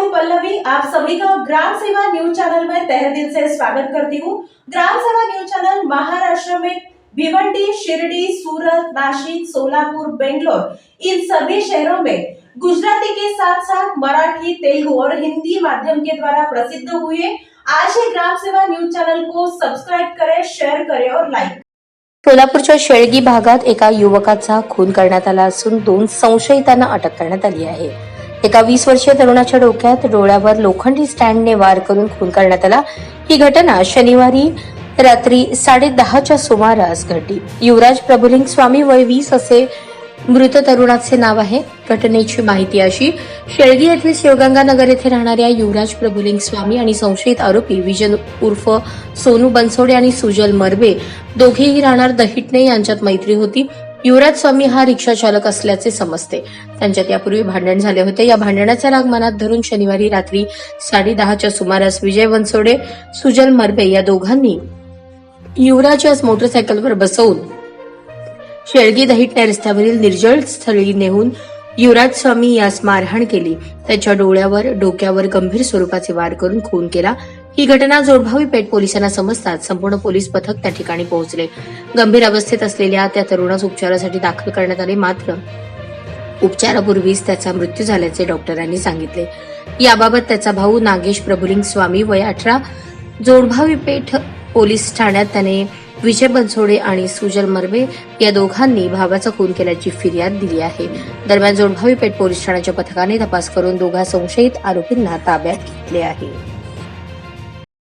हूँ पल्लवी। आप सभी का ग्राम सेवा न्यूज चैनल में तहे दिल से स्वागत करती हूँ। ग्राम सेवा न्यूज चैनल महाराष्ट्र में भिवंडी शिरडी सूरत नासिक सोलापुर बेंगलोर इन सभी शहरों में गुजराती के साथ साथ मराठी तेलुगु और हिंदी माध्यम के द्वारा प्रसिद्ध हुए आज ही ग्राम सेवा न्यूज चैनल को सब्सक्राइब करें शेयर करें और लाइक सोलापूरच्या शेळगी भागात एका युवकाचा खून करण्यात आला असून दोन संशयितांना अटक करण्यात आली आहे. एका वीस वर्षीय तरुणाच्या डोक्यात डोळ्यावर लोखंडी स्टँडने वार करून खून करण्यात आला. ही घटना शनिवारी रात्री साडे दहाच्या सुमारास घडली. युवराज प्रभुलिंग स्वामी वय वीस असे मृत तरुणाचे नाव आहे. घटनेची माहिती अशी शेळगी येथील शिवगंगानगर येथे राहणाऱ्या युवराज प्रभुलिंग स्वामी आणि संशयित आरोपी विजन उर्फ सोनू बनसोडे आणि सुजल मरबे दोघेही राहणार दहिटणे यांच्यात मैत्री होती. युवराज स्वामी हा रिक्षा चालक असल्याचे समजते. त्यांच्यात यापूर्वी भांडण झाले होते. या भांडणाचा राग मनात धरून शनिवारी रात्री साडे दहाच्या सुमारास विजय बनसोडे सुजल मरबे या दोघांनी युवराज यास मोटरसायकलवर बसवून शेळगी दहिटण्या रस्त्यावरील निर्जळ स्थळी नेऊन युवराज स्वामी यास मारहाण केली. त्याच्या डोळ्यावर डोक्यावर गंभीर स्वरूपाचे वार करून खून केला. ही घटना जोडभावी पेठ पोलिसांना समजताच संपूर्ण पोलीस पथक त्या ठिकाणी पोहोचले. गंभीर अवस्थेत असलेल्या त्या तरुणास उपचारासाठी दाखल करण्यात आले. मात्र उपचारापूर्वीच त्याचा मृत्यू झाल्याचे डॉक्टरांनी सांगितले. याबाबत त्याचा भाऊ नागेश प्रभुलिंग स्वामी वय अठरा जोडभावी पेठ पोलीस ठाण्यात त्याने विजय बनसोडे आणि सुजल मर्वे या दोघांनी भावाचा खून केल्याची फिर्याद दिली आहे. दरम्यान जोडभावी पेठ पोलीस ठाण्याच्या पथकाने तपास करून दोघा संशयित आरोपींना ताब्यात घेतले आहे.